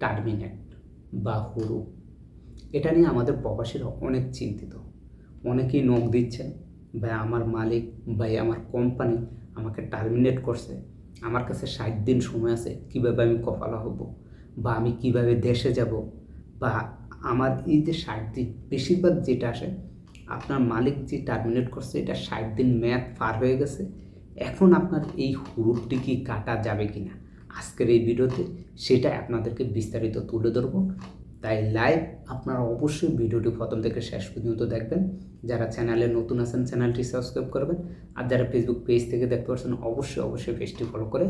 Terminate বা হুরু। এটা নিয়ে আমাদের প্রবাসীরা অনেক চিন্তিত। অনেকেই নখ দিচ্ছেন বা আমার মালিক বা আমার কোম্পানি আমাকে টার্মিনেট করছে, আমার কাছে ষাট দিন সময় আছে, কীভাবে আমি কপালা হব বা আমি কীভাবে দেশে যাব? বা আমার এই যে ষাট দিন, বেশিরভাগ যেটা আসে, আপনার মালিক যে টার্মিনেট করছে, এটা ষাট দিন মেয়াদ পার হয়ে গেছে। এখন আপনার এই হুরুপটি কি কাটা যাবে কি না আজকের এই ভিডিওতে সেটা আপনাদেরকে বিস্তারিত তুলে ধরবো। তাই লাইভ আপনারা অবশ্যই ভিডিওটি প্রথম থেকে শেষ পর্যন্ত দেখবেন। যারা চ্যানেলে নতুন আছেন চ্যানেলটি সাবস্ক্রাইব করবেন। আর যারা ফেসবুক পেজ থেকে দেখতে পাচ্ছেন, অবশ্যই অবশ্যই পেজটি ফলো করে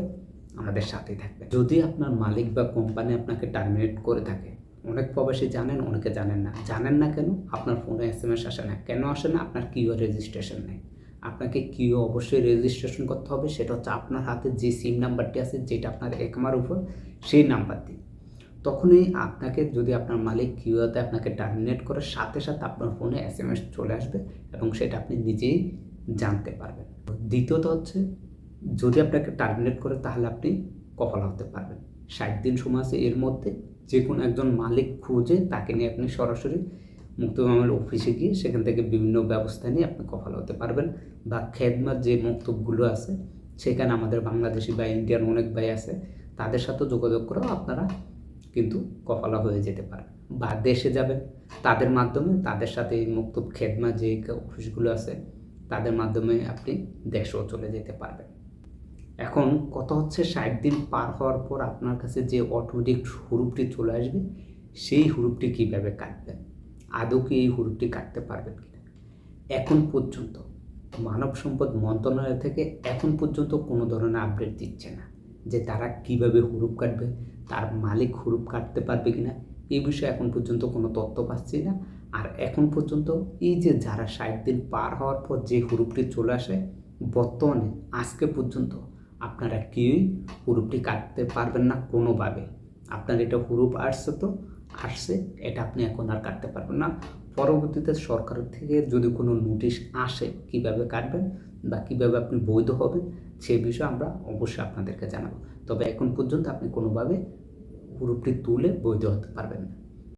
আমাদের সাথেই থাকবেন। যদি আপনার মালিক বা কোম্পানি আপনাকে টার্মিনেট করে থাকে, অনেক প্রবাসী জানেন, অনেকে জানেন না। জানেন না কেন? আপনার ফোনে এস এম এস আসে না। কেন আসে না? আপনার কিউ রেজিস্ট্রেশন নেই। আপনাকে কিউ অবশ্যই রেজিস্ট্রেশন করতে হবে, সেটা হচ্ছে আপনার হাতে যে সিম নাম্বারটি আছে, যেটা আপনার একমার উপর, সেই নাম্বার দিয়ে তখনই আপনাকে যদি আপনার মালিক কিউতে আপনাকে টার্মিনেট করে, সাথে সাথে আপনার ফোনে এস এম এস চলে আসবে এবং সেটা আপনি নিজেই জানতে পারবেন। দ্বিতীয়ত হচ্ছে, যদি আপনাকে টার্মিনেট করে, তাহলে আপনি কপাল হতে পারবেন। ষাট দিন সময় আছে এর মধ্যে যে কোনো একজন মালিক খুঁজে, তাকে নিয়ে আপনি সরাসরি মুক্ত মামলা অফিসে গিয়ে সেখান থেকে বিভিন্ন ব্যবস্থা নিয়ে আপনি কপাল হতে পারবেন। বা খেদমার যে মক্তবগুলো আছে, সেখানে আমাদের বাংলাদেশি বা ইন্ডিয়ান অনেক ভাই আছে, তাদের সাথে যোগাযোগ করেও আপনারা কিন্তু কপালা হয়ে যেতে পারেন। বা দেশে যাবেন, তাদের মাধ্যমে তাদের সাথে এই মুক্তব খেদমা যে অফিসগুলো আছে, তাদের মাধ্যমে আপনি দেশেও চলে যেতে পারবেন। এখন কত হচ্ছে ষাট দিন পার হওয়ার পর আপনার কাছে যে অটোমেটিক হুরুপটি চলে আসবে, সেই হুরুপটি কীভাবে কাটবেন? আদৌ কি এই হুরুপটি কাটতে পারবেন কিনা? এখন পর্যন্ত মানব সম্পদ মন্ত্রণালয় থেকে এখন পর্যন্ত কোনো ধরনের আপডেট দিচ্ছে না যে তারা কীভাবে হুরুপ কাটবে, তার মালিক হুরুপ কাটতে পারবে কিনা এই বিষয়ে এখন পর্যন্ত কোনো তথ্য পাচ্ছি না। আর এখন পর্যন্ত এই যে যারা ষাট দিন পার হওয়ার পর যে হুরুপটি চলে আসে, বর্তমানে আজকে পর্যন্ত আপনারা কেউই হুরুপটি কাটতে পারবেন না কোনোভাবে? আপনার এটা হুরুপ আসছে তো আসছে এটা আপনি এখন আর কাটতে পারবেন না। পরবর্তীতে সরকারের থেকে যদি কোনো নোটিশ আসে, কীভাবে কাটবেন বা কীভাবে আপনি বৈধ হবেন, সে বিষয়ে আমরা অবশ্যই আপনাদেরকে জানাব। তবে এখন পর্যন্ত আপনি কোনোভাবে পুরোপুরি তুলে বৈধ হতে পারবেন না।